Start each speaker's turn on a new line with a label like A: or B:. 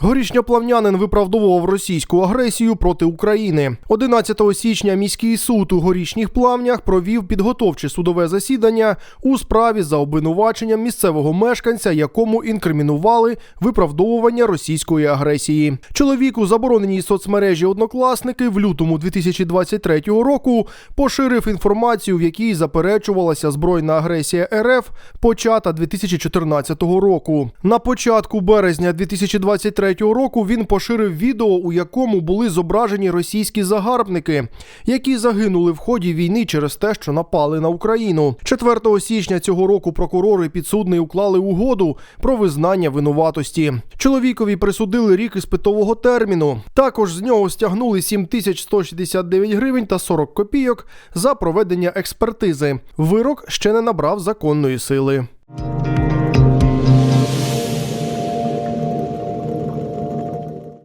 A: Горішньоплавнянин виправдовував російську агресію проти України. 11 січня міський суд у горішніх плавнях провів підготовче судове засідання у справі за обвинуваченням місцевого мешканця, якому інкримінували виправдовування російської агресії. Чоловік у забороненій соцмережі однокласники в лютому 2023 року поширив інформацію, в якій заперечувалася збройна агресія РФ, почата 2014 року. На початку березня 2023 року він поширив відео, у якому були зображені російські загарбники, які загинули в ході війни через те, що напали на Україну. 4 січня цього року прокурори підсудний уклали угоду про визнання винуватості. Чоловікові присудили рік іспитового терміну. Також з нього стягнули 7169 гривень та 40 копійок за проведення експертизи. Вирок ще не набрав законної сили.